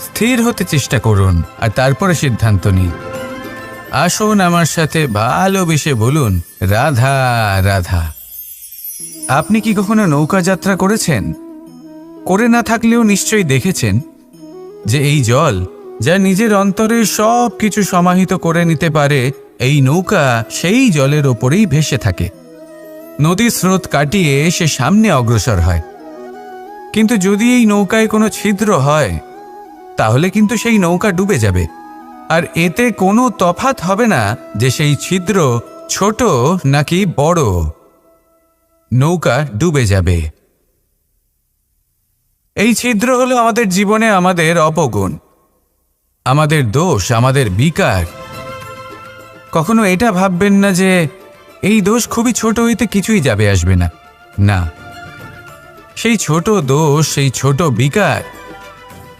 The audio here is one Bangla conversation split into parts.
স্থির হতে চেষ্টা করুন আর তারপরে সিদ্ধান্ত নিন। আসুন আমার সাথে ভালোবেসে বলুন, রাধা রাধা, আপনি কি কখনো নৌকা যাত্রা করেছেন? করে না থাকলেও নিশ্চয়ই দেখেছেন যে এই জল যা নিজের অন্তরে সব কিছু সমাহিত করে নিতে পারে, এই নৌকা সেই জলের ওপরেই ভেসে থাকে। নদীর স্রোত কাটিয়ে সে সামনে অগ্রসর হয়। কিন্তু যদি এই নৌকায় কোনো ছিদ্র হয় তাহলে কিন্তু সেই নৌকা ডুবে যাবে। আর এতে কোনো তফাত হবে না যে সেই ছিদ্র ছোট নাকি বড়। নৌকা ডুবে যাবে। এই ছিদ্র হলো আমাদের জীবনে আমাদের অপগুণ। আমাদের দোষ, আমাদের বিকার। কখনো এটা ভাববেন না যে এই দোষ খুবই ছোট হইতে কিছুই যাবে আসবে না। না। সেই ছোট দোষ, সেই ছোট বিকার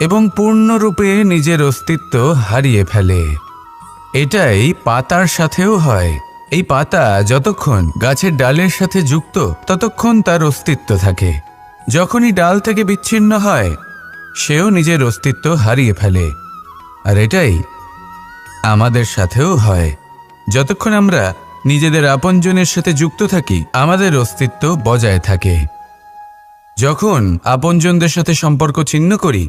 এবং পূর্ণরূপে নিজের অস্তিত্ব হারিয়ে ফেলে। এটাই পাতার সাথেও হয়। এই পাতা যতক্ষণ গাছের ডালের সাথে যুক্ত, ততক্ষণ তার অস্তিত্ব থাকে। যখনই ডাল থেকে বিচ্ছিন্ন হয়, সেও নিজের অস্তিত্ব হারিয়ে ফেলে। আর এটাই আমাদের সাথেও হয়। যতক্ষণ আমরা নিজেদের আপনজনের সাথে যুক্ত থাকি, আমাদের অস্তিত্ব বজায় থাকে। যখন আপনজনদের সাথে সম্পর্ক ছিন্ন করি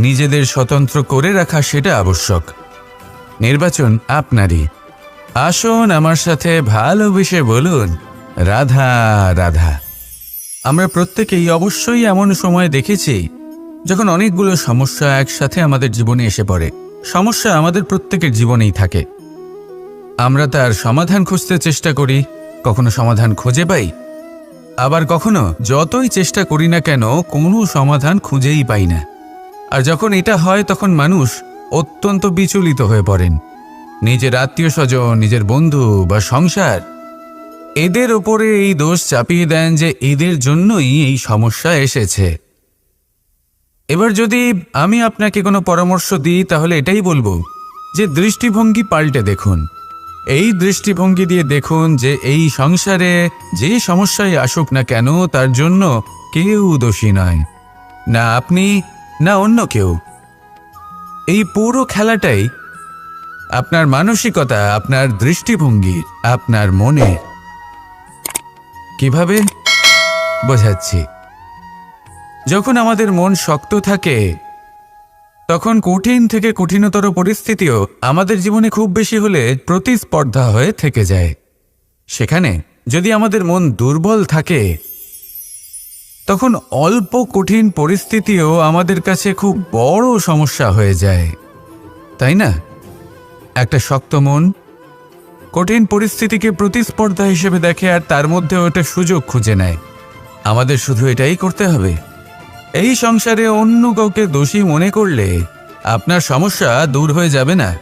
নিজেদের স্বতন্ত্র করে রাখা সেটা আবশ্যক। নির্বাচন আপনারই। আসুন আমার সাথে ভালোবেসে বলুন, রাধা রাধা। আমরা প্রত্যেকেই অবশ্যই এমন সময় দেখেছি, যখন অনেকগুলো সমস্যা একসাথে আমাদের জীবনে এসে পড়ে। সমস্যা আমাদের প্রত্যেকের জীবনেই থাকে। আমরা তার সমাধান খুঁজতে চেষ্টা করি, কখনো সমাধান খুঁজে পাই। আবার কখনো যতই চেষ্টা করি না কেন, কোনো সমাধান খুঁজেই পাই না। আর যখন এটা হয়, তখন মানুষ অত্যন্ত বিচলিত হয়ে পড়েন। নিজের আত্মীয় স্বজন নিজের বন্ধু বা সংসার, এদের ওপরে এই দোষ চাপিয়ে দেন যে এদের জন্যই এই সমস্যা এসেছে। এবার যদি আমি আপনাকে কোনো পরামর্শ দিই, তাহলে এটাই বলব যে দৃষ্টিভঙ্গি পাল্টে দেখুন। এই দৃষ্টিভঙ্গি দিয়ে দেখুন যে এই সংসারে যে সমস্যায় আসুক না কেন, তার জন্য কেউ দোষী নয়। না, আপনি না, অন্য কেউ। এই পুরো খেলাটাই আপনার মানসিকতা, আপনার দৃষ্টিভঙ্গি, আপনার মনে। কীভাবে? বোঝাচ্ছি। যখন আমাদের মন শক্ত থাকে, তখন কঠিন থেকে কঠিনতর পরিস্থিতিও আমাদের জীবনে খুব বেশি হলে প্রতিস্পর্ধা হয়ে থেকে যায়। সেখানে যদি আমাদের মন দুর্বল থাকে তখন অল্প কঠিন পরিস্থিতিও আমাদের কাছে খুব বড় সমস্যা হয়ে যায়। তাই না? একটা শক্ত মন, কঠিন পরিস্থিতিকে প্রতিস্পর্ধা হিসেবে দেখে আর তার মধ্যে ওটা সুযোগ খুঁজে নেয়। আমাদের শুধু এটাই করতে হবে। এই সংসারে অন্য কাউকে দোষী মনে করলে আপনার সমস্যা দূর হয়ে যাবে না।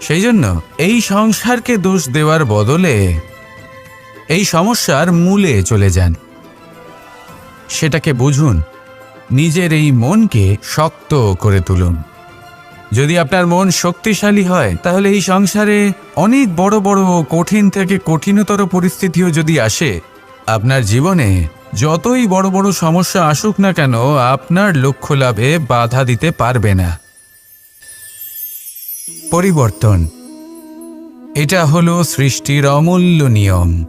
সেই জন্য এই সংসারকে দোষ দেওয়ার বদলে এই সমস্যার মূলে চলে যান। সেটাকে বুঝুন। নিজের এই মনকে শক্ত করে তুলুন। যদি আপনার মন শক্তিশালী হয়, তাহলে এই সংসারে অনেক বড় বড় কঠিন থেকে কঠিনতর পরিস্থিতিও যদি আসে, আপনার জীবনে যতই বড় বড় সমস্যা আসুক না কেন, আপনার লক্ষ্য লাভে বাধা দিতে পারবে না। পরিবর্তন। এটা হলো সৃষ্টির অমূল্য নিয়ম।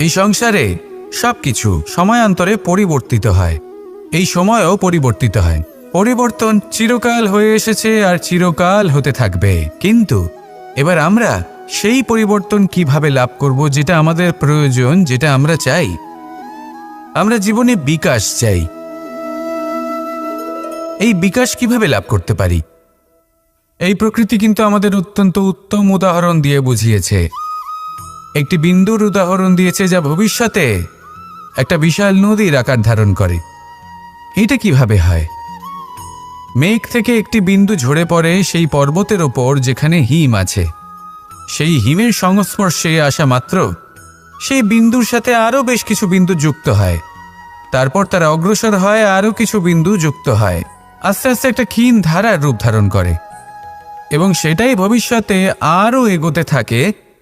এই সংসারে সবকিছু সময়ান্তরে পরিবর্তিত হয়। এই সময়ও পরিবর্তিত হয়। পরিবর্তন চিরকাল হয়ে এসেছে আর চিরকাল হতে থাকবে। কিন্তু এবার আমরা সেই পরিবর্তন কীভাবে লাভ করব যেটা আমাদের প্রয়োজন, যেটা আমরা চাই? আমরা জীবনে বিকাশ চাই। এই বিকাশ কীভাবে লাভ করতে পারি? এই প্রকৃতি কিন্তু আমাদের অত্যন্ত উত্তম উদাহরণ দিয়ে বুঝিয়েছে। একটি বিন্দুর উদাহরণ দিয়েছে যা ভবিষ্যতে একটা বিশাল নদীর আকার ধারণ করে। এটা কীভাবে হয়? মেঘ থেকে একটি বিন্দু ঝরে পড়ে সেই পর্বতের ওপর যেখানে হিম আছে। সেই হিমের সংস্পর্শে আসা মাত্র সেই বিন্দুর সাথে আরও বেশ কিছু বিন্দু যুক্ত হয়। তারপর তারা অগ্রসর হয়, আরও কিছু বিন্দু যুক্ত হয়। আস্তে আস্তে একটা ক্ষীণ ধারার রূপ ধারণ করে। এবং সেটাই ভবিষ্যতে আরও এগোতে থাকে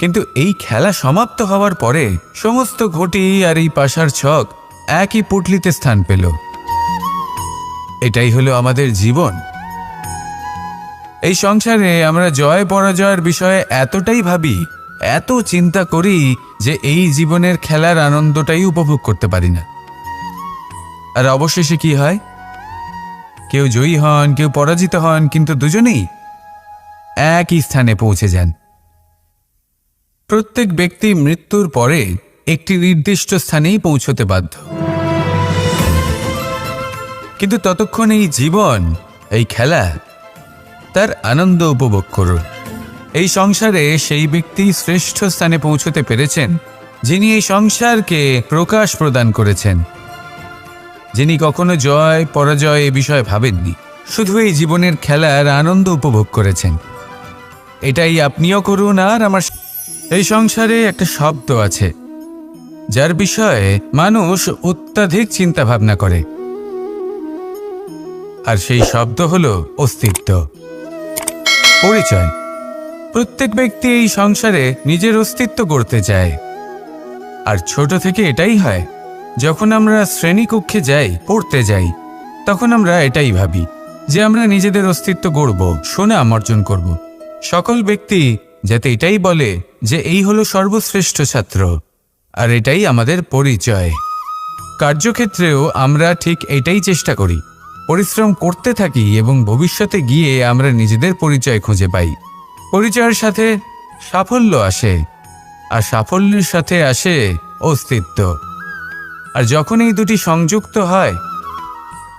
কিন্তু এই খেলা সমাপ্ত হওয়ার পরে সমস্ত ঘটি আর এই পাশার ছক একই পুটলিতে স্থান পেল। এটাই হলো আমাদের জীবন। এই সংসারে আমরা জয় পরাজয়ের বিষয়ে এতটাই ভাবি, এত চিন্তা করি যে এই জীবনের খেলার আনন্দটাই উপভোগ করতে পারি না। আর অবশেষে কি হয়? কেউ জয়ী হন, কেউ পরাজিত হন, কিন্তু দুজনেই একই স্থানে পৌঁছে যান। প্রত্যেক ব্যক্তি মৃত্যুর পরে একটি নির্দিষ্ট স্থানেই পৌঁছতে বাধ্য। কিন্তু ততক্ষণ এই জীবন, এই খেলা, তার আনন্দ উপভোগ করুন। এই সংসারে সেই ব্যক্তি শ্রেষ্ঠ স্থানে পৌঁছতে পেরেছেন, যিনি এই সংসারকে প্রকাশ প্রদান করেছেন। যিনি কখনো জয়, পরাজয় এ বিষয়ে ভাবেননি, শুধু এই জীবনের খেলার আনন্দ উপভোগ করেছেন। এটাই আপনিও করুন আর আমার এই সংসারে একটা শব্দ আছে, যার বিষয়ে মানুষ অত্যাধিক চিন্তা ভাবনা করে। আর সেই শব্দ হলো অস্তিত্ব। পরিচয়। প্রত্যেক ব্যক্তি এই সংসারে নিজের অস্তিত্ব করতে চায়। আর ছোট থেকে এটাই হয়, যখন আমরা শ্রেণীকক্ষে যাই, পড়তে যাই, তখন আমরা এটাই ভাবি যে আমরা নিজেদের অস্তিত্ব গড়ব, সুনাম অর্জন করব। সকল ব্যক্তি যাতে এটাই বলে যে এই হলো সর্বশ্রেষ্ঠ ছাত্র, আর এটাই আমাদের পরিচয়। কার্যক্ষেত্রেও আমরা ঠিক এটাই চেষ্টা করি। পরিশ্রম করতে থাকি এবং ভবিষ্যতে গিয়ে আমরা নিজেদের পরিচয় খুঁজে পাই। পরিচয়ের সাথে সাফল্য আসে, আর সাফল্যের সাথে আসে অস্তিত্ব। আর যখন এই দুটি সংযুক্ত হয়,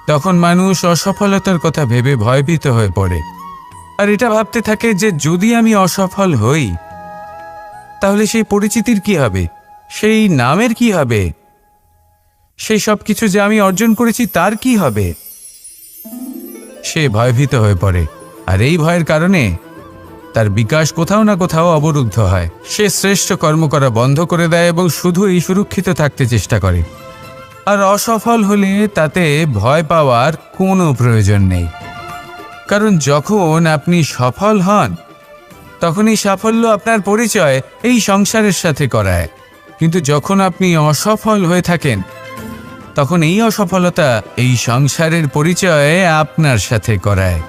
তখন মানুষ অসফলতার কথা ভেবে ভয়ভীত হয়ে পড়ে। আর এটা ভাবতে থাকে যে যদি আমি অসফল হই, তাহলে সেই পরিচিতির কি হবে? সেই নামের কি হবে? সেই সব কিছু যে আমি অর্জন করেছি তার কি হবে? সে ভয়ভীত হয়ে পড়ে। আর এই ভয়ের কারণে তার বিকাশ কোথাও না কোথাও অবরুদ্ধ হয়। সে শ্রেষ্ঠ কর্ম করা বন্ধ করে দেয় এবং শুধুই সুরক্ষিত থাকতে চেষ্টা করে। আর অসফল হলে তাতে ভয় পাওয়ার কোনো প্রয়োজন নেই। কারণ যখন আপনি সফল হন তখন এই সাফল্য আপনার পরিচয় এই সংসারের সাথে করায়। কিন্তু যখন আপনি অসফল হয়ে থাকেন, তখন এই অসফলতা এই সংসারের পরিচয় আপনার সাথে করায়,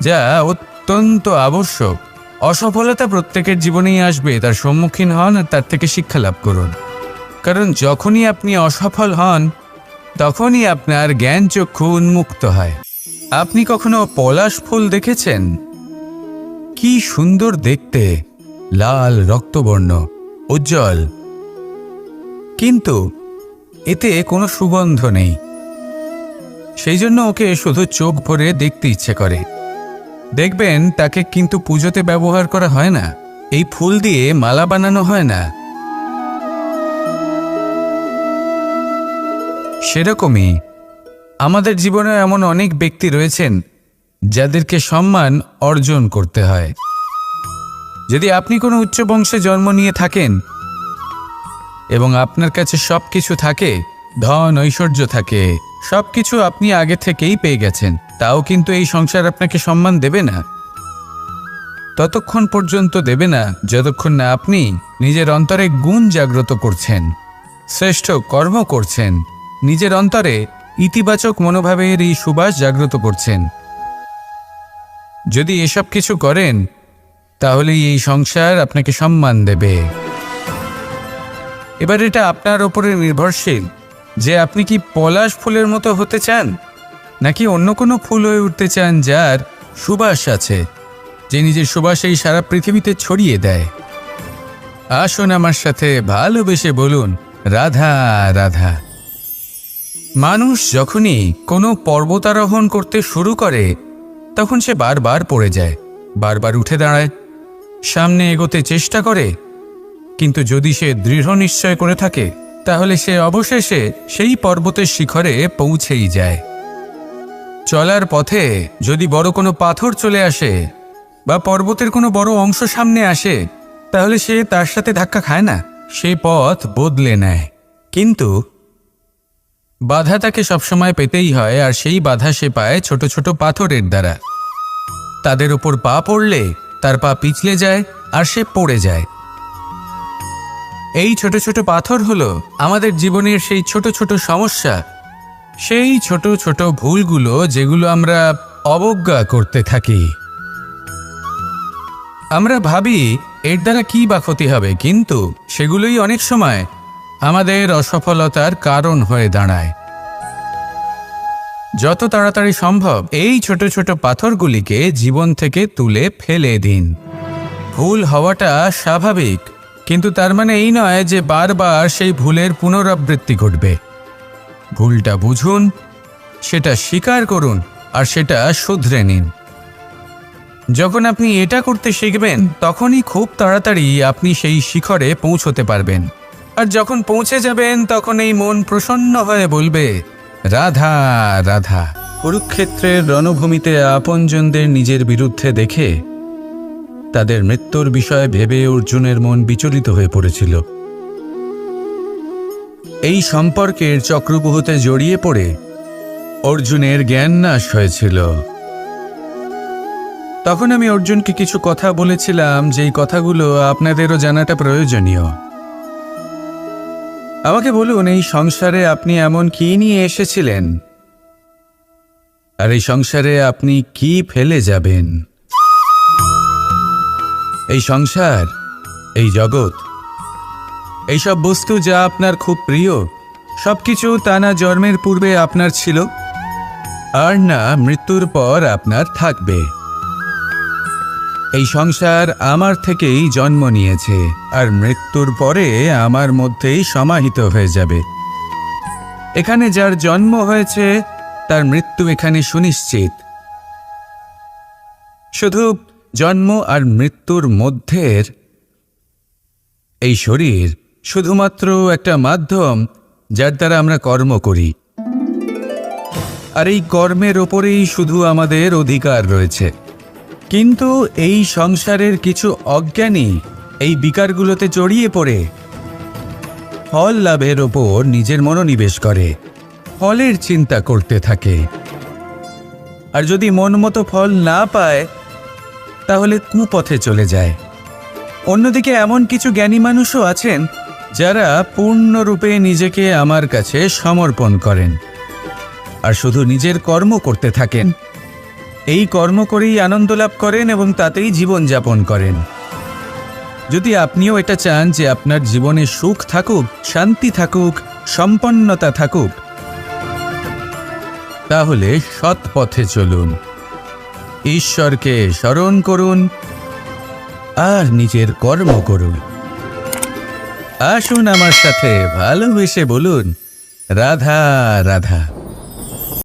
যা অত্যন্ত আবশ্যক। অসফলতা প্রত্যেকের জীবনেই আসবে, তার সম্মুখীন হন আর তার থেকে শিক্ষা লাভ করুন। কারণ যখনই আপনি অসফল হন, তখনই আপনার জ্ঞান চক্ষু উন্মুক্ত হয়। আপনি কখনো পলাশ ফুল দেখেছেন? কি সুন্দর দেখতে, লাল রক্তবর্ণ, উজ্জ্বল। কিন্তু এতে কোনো সুগন্ধ নেই। সেই জন্য ওকে শুধু চোখ ভরে দেখতে ইচ্ছে করে। দেখবেন তাকে কিন্তু পুজোতে ব্যবহার করা হয় না। এই ফুল দিয়ে মালা বানানো হয় না। সেরকমই আমাদের জীবনে এমন অনেক ব্যক্তি রয়েছেন যাদেরকে সম্মান অর্জন করতে হয়। যদি আপনি কোনো উচ্চ বংশে জন্ম নিয়ে থাকেন এবং আপনার কাছে সব কিছু থাকে, ধন, ঐশ্বর্য থাকে সব কিছু আপনি আগে থেকেই পেয়ে গেছেন, তাও কিন্তু এই সংসার আপনাকে সম্মান দেবে না। ততক্ষণ পর্যন্ত দেবে না যতক্ষণ না আপনি নিজের অন্তরে গুণ জাগ্রত করছেন, শ্রেষ্ঠ কর্ম করছেন, নিজের অন্তরে ইতিবাচক মনোভাবের এই সুবাস জাগ্রত করছেন। যদি এসব কিছু করেন তাহলে এই সংসার আপনাকে সম্মান দেবে। এবার এটা আপনার ওপরে নির্ভরশীল, যে আপনি কি পলাশ ফুলের মতো হতে চান, নাকি অন্য কোনো ফুল হয়ে উঠতে চান যার সুবাস আছে, যে নিজের সুবাস এই সারা পৃথিবীতে ছড়িয়ে দেয়। আসুন আমার সাথে ভালোবেসে বলুন, রাধা রাধা। মানুষ যখনই কোনো পর্বতারোহণ করতে শুরু করে, তখন সে বারবার পড়ে যায়, বারবার উঠে দাঁড়ায়, সামনে এগোতে চেষ্টা করে। কিন্তু যদি সে দৃঢ় নিশ্চয় করে থাকে, তাহলে সে অবশেষে সেই পর্বতের শিখরে পৌঁছেই যায়। চলার পথে যদি বড় কোনো পাথর চলে আসে বা পর্বতের কোনো বড় অংশ সামনে আসে, তাহলে সে তার সাথে ধাক্কা খায় না, সে পথ বদলে নেয়। কিন্তু বাধা তাকে সবসময় পেতেই হয়, আর সেই বাধা সে পায় ছোট ছোট পাথরের দ্বারা। তাদের উপর পা পড়লে তার পা পিছলে যায়, আর সে পড়ে যায়। এই ছোট ছোট পাথর হলো আমাদের জীবনের সেই ছোট ছোট সমস্যা, সেই ছোট ছোট ভুলগুলো যেগুলো আমরা অবজ্ঞা করতে থাকি। আমরা ভাবি এর দ্বারা কি বা ক্ষতি হবে, কিন্তু সেগুলোই অনেক সময় আমাদের অসফলতার কারণ হয়ে দাঁড়ায়। যত তাড়াতাড়ি সম্ভব এই ছোট ছোট পাথরগুলিকে জীবন থেকে তুলে ফেলে দিন। ভুল হওয়াটা স্বাভাবিক, কিন্তু তার মানে এই নয় যে বারবার সেই ভুলের পুনরাবৃত্তি ঘটবে। ভুলটা বুঝুন, সেটা স্বীকার করুন, আর সেটা শুধরে নিন। যখন আপনি এটা করতে শিখবেন, তখনই খুব তাড়াতাড়ি আপনি সেই শিখরে পৌঁছতে পারবেন। আর যখন পৌঁছে যাবেন, তখন এই মন প্রসন্ন হয়ে বলবে, রাধা রাধা। কুরুক্ষেত্রের রণভূমিতে আপনজনদের নিজের বিরুদ্ধে দেখে তাদের মৃত্যুর বিষয়ে ভেবে অর্জুনের মন বিচলিত হয়ে পড়েছিল। এই সম্পর্কের চক্রবুহতে জড়িয়ে পড়ে অর্জুনের জ্ঞান নাশ হয়েছিল। তখন আমি অর্জুনকে কিছু কথা বলেছিলাম, যেই কথাগুলো আপনাদেরও জানাটা প্রয়োজনীয়। আমাকে বলুন, এই সংসারে আপনি এমন কি নিয়ে এসেছিলেন? আর এই সংসারে আপনি কি ফেলে যাবেন? এই সংসার, এই জগৎ, এইসব বস্তু যা আপনার খুব প্রিয়, সবকিছু তা না জন্মের পূর্বে আপনার ছিল? আর না মৃত্যুর পর আপনার থাকবে। এই সংসার আমার থেকেই জন্ম নিয়েছে, আর মৃত্যুর পরে আমার মধ্যেই সমাহিত হয়ে যাবে। এখানে যার জন্ম হয়েছে, তার মৃত্যু এখানে সুনিশ্চিত। শুধু জন্ম আর মৃত্যুর মধ্যের এই শরীর শুধুমাত্র একটা মাধ্যম যার দ্বারা আমরা কর্ম করি। আর এই কর্মের ওপরেই শুধু আমাদের অধিকার রয়েছে। কিন্তু এই সংসারের কিছু অজ্ঞানী এই বিকারগুলোতে জড়িয়ে পড়ে। ফল লাভের ওপর নিজের মনোনিবেশ করে, ফলের চিন্তা করতে থাকে। আর যদি মন মতো ফল না পায়, তাহলে কুপথে চলে যায়। অন্যদিকে এমন কিছু জ্ঞানী মানুষও আছেন, যারা পূর্ণরূপে নিজেকে আমার কাছে সমর্পণ করেন। আর শুধু নিজের কর্ম করতে থাকেন। এই কর্ম করেই আনন্দ লাভ করেন এবং তাতেই জীবন যাপন করেন। যদি আপনিও এটা চান যে আপনার জীবনে সুখ থাকুক, শান্তি থাকুক, সম্পন্নতা থাকুক, তাহলে সৎ পথে চলুন। ঈশ্বরকে স্মরণ করুন আর নিজের কর্ম করুন। আসুন আমার সাথে ভালোবেসে বলুন, রাধা রাধা।